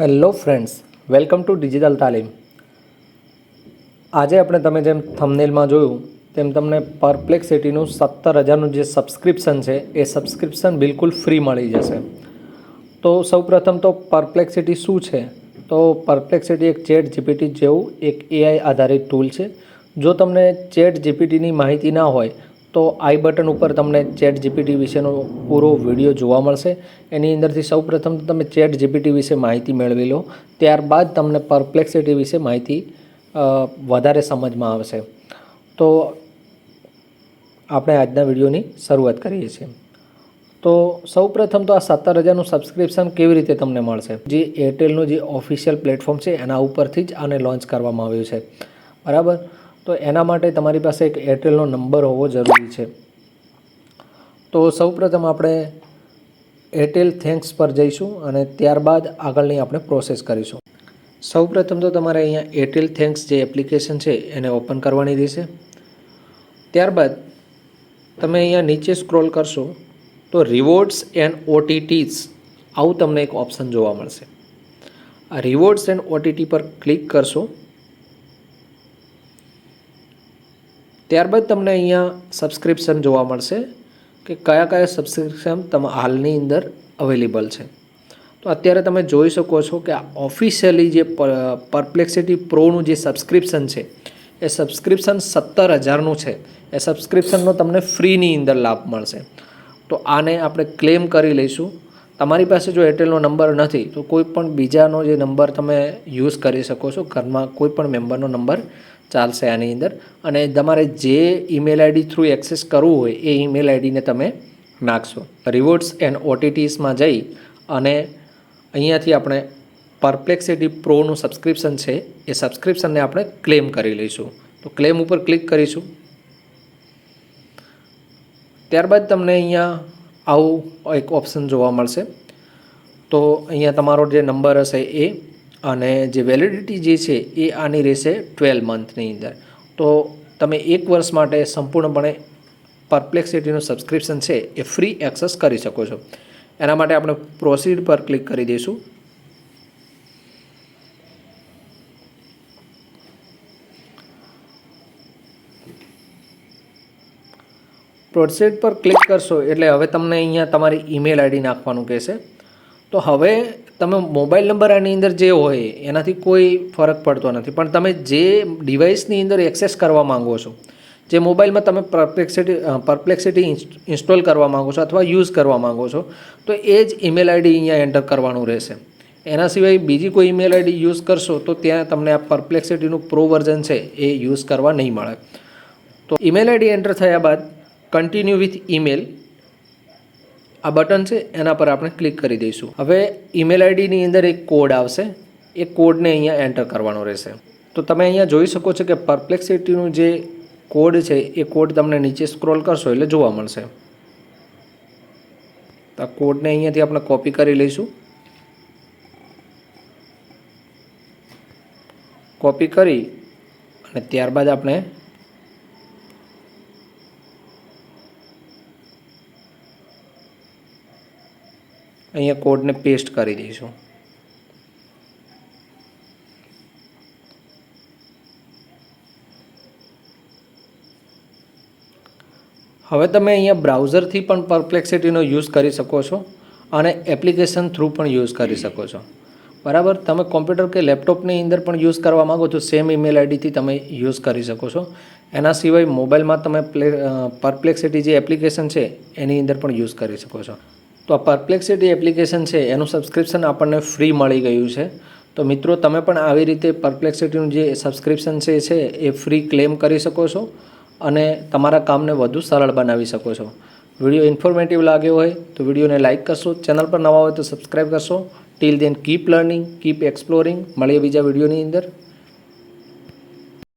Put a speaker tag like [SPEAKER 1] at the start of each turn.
[SPEAKER 1] Hello friends, welcome to digital તાલીમ. આજે આપણે તમે જેમ થંબનેલમાં જોયું, તેમ તમને પરપ્લેક્સિટીનું સત્તર હજારનું જે સબસ્ક્રિપ્શન છે, એ સબસ્ક્રિપ્શન બિલકુલ ફ્રી મળી જશે. તો સૌપ્રથમ તો પરપ્લેક્સિટી શું છે? તો પરપ્લેક્સિટી એક ચેટ જીપીટી જેવું એક એઆઈ આધારિત ટૂલ છે. જો તમને ચેટ જીપીટીની માહિતી ના હોય તો આઈ બટન ઉપર તમને ચેટ જીપીટી વિશેનો પૂરો વીડિયો જોવા મળશે. એની અંદરથી સૌપ્રથમ તમે ચેટ જીપીટી વિશે માહિતી મેળવી લો. ત્યારબાદ તમને પરપ્લેક્સિટી વિશે માહિતી વધારે સમજમાં આવશે. તો આપણે આજના વિડીયોની શરૂઆત કરીએ છીએ. તો સૌપ્રથમ તો આ સત્તર હજારનું સબસ્ક્રિપ્શન કેવી રીતે તમને મળશે? જે એરટેલનું જે ઓફિશિયલ પ્લેટફોર્મ છે, એના ઉપરથી જ આને લોન્ચ કરવામાં આવ્યું છે. બરાબર? તો એના માટે તમારી પાસે એક એરટેલનો નંબર હોવો જરૂરી છે. તો સૌપ્રથમ આપણે એરટેલ થેન્ક્સ પર જઈશું અને ત્યારબાદ આગળની આપણે પ્રોસેસ કરીશું. સૌપ્રથમ તો તમારે અહીંયા એરટેલ થેન્ક્સ જે એપ્લિકેશન છે એને ઓપન કરવાની રહેશે. ત્યારબાદ તમે અહીંયા નીચે સ્ક્રોલ કરશો તો રિવોર્ડ્સ એન્ડ ઓટીટીસ આવું તમને એક ઓપ્શન જોવા મળશે. આ રિવોર્ડ્સ એન્ડ ઓટીટી પર ક્લિક કરશો ત્યારબાદ તમને અહીંયા સબસ્ક્રિપ્શન જોવા મળશે કે કયા કયા સબસ્ક્રિપ્શન તમે હાલની અંદર અવેલેબલ છે. તો અત્યારે તમે જોઈ શકો છો કે આ ઓફિશિયલી જે પરપ્લેક્સિટી પ્રોનું જે સબસ્ક્રિપ્શન છે, એ સબસ્ક્રિપ્શન સત્તર હજારનું છે. એ સબસ્ક્રિપ્શનનો તમને ફ્રીની અંદર લાભ મળશે. તો આને આપણે ક્લેમ કરી લઈશું. તમારી પાસે જો એરટેલનો નંબર નથી, તો કોઈ પણ બીજાનો જે નંબર તમે યુઝ કરી શકો છો, ઘરમાં કોઈ પણ મેમ્બરનો નંબર ચાલશે આની અંદર. અને તમારે જે ઈમેલ આઈડી થ્રુ એક્સેસ કરવું હોય, એ ઈમેલ આઈડીને તમે નાખશો. રિવોર્ડ્સ એન્ડ ઓટીટીસમાં જઈ અને અહીંયાથી આપણે પરપ્લેક્સિટી પ્રોનું સબસ્ક્રિપ્શન છે, એ સબસ્ક્રિપ્શનને આપણે ક્લેમ કરી લઈશું. તો ક્લેમ ઉપર ક્લિક કરીશું. ત્યારબાદ તમને અહીંયા આવું એક ઓપ્શન જોવા મળશે. તો અહીંયા તમારો જે નંબર હશે એ અને જે વેલિડિટી જે છે એ આની રહેશે ટ્વેલ્વ મંથની અંદર. તો તમે એક વર્ષ માટે સંપૂર્ણપણે પરપ્લેક્સિટીનું સબસ્ક્રિપ્શન છે એ ફ્રી એક્સેસ કરી શકો છો. એના માટે આપણે પ્રોસીડ પર ક્લિક કરી દઈશું. પ્રોસીડ પર ક્લિક કરશો એટલે હવે તમને અહીંયા તમારી ઈમેલ આઈડી નાખવાનું કહેશે. તો હવે તમે મોબાઈલ નંબર આની અંદર જે હોય, એનાથી કોઈ ફરક પડતો નથી. પણ તમે જે ડિવાઇસની અંદર એક્સેસ કરવા માંગો છો, જે મોબાઈલમાં તમે પરપ્લેક્સિટી પરપ્લેક્સિટી ઇન્સ્ટોલ કરવા માંગો છો અથવા યુઝ કરવા માંગો છો, તો એ જ ઈમેલ આઈડી અહીંયા એન્ટર કરવાનું રહેશે. એના સિવાય બીજી કોઈ ઈમેલ આઈડી યુઝ કરશો, તો ત્યાં તમને આ પરપ્લેક્સિટીનું પ્રો વર્ઝન છે, એ યુઝ કરવા નહીં મળે. તો ઈમેલ આઈડી એન્ટર થયા બાદ કન્ટિન્યુ વિથ ઈમેલ આ બટન છે, એના પર આપણે ક્લિક કરી દઈશું. હવે ઈમેલ આઈડીની અંદર એક કોડ આવશે. એ કોડને અહીંયા એન્ટર કરવાનો રહેશે. તો તમે અહીંયા જોઈ શકો છો કે પરપ્લેક્સિટીનું જે કોડ છે, એ કોડ તમને નીચે સ્ક્રોલ કરશો એટલે જોવા મળશે. તો આ કોડને અહીંયાથી આપણે કોપી કરી લઈશું. કોપી કરી અને ત્યારબાદ આપણે અહીંયા કોડને પેસ્ટ કરી દઈશું. હવે તમે અહીંયા બ્રાઉઝરથી પણ પરપ્લેક્સિટીનો યુઝ કરી શકો છો અને એપ્લિકેશન થ્રુ પણ યુઝ કરી શકો છો. બરાબર? તમે કોમ્પ્યુટર કે લેપટોપની અંદર પણ યુઝ કરવા માગો તો સેમ ઈમેલ આઈડીથી તમે યુઝ કરી શકો છો. એના સિવાય મોબાઈલમાં તમે પ્લે પરપ્લેક્સિટી જે એપ્લિકેશન છે, એની અંદર પણ યુઝ કરી શકો છો. તો આ પરપ્લેક્સિટી એપ્લિકેશન છે, એનું સબસ્ક્રિપ્શન આપણને ફ્રી મળી ગયું છે. તો મિત્રો, તમે પણ આવી રીતે પરપ્લેક્સિટીનું જે સબસ્ક્રિપ્શન છે છે, એ ફ્રી ક્લેમ કરી શકો છો અને તમારા કામને વધુ સરળ બનાવી શકો છો. વીડિયો ઇન્ફોર્મેટિવ લાગ્યો હોય તો વિડીયોને લાઇક કરશો, ચેનલ પર નવા હોય તો સબસ્ક્રાઈબ કરશો. Till then keep learning keep exploring મળીએ બીજા વિડીયોની અંદર.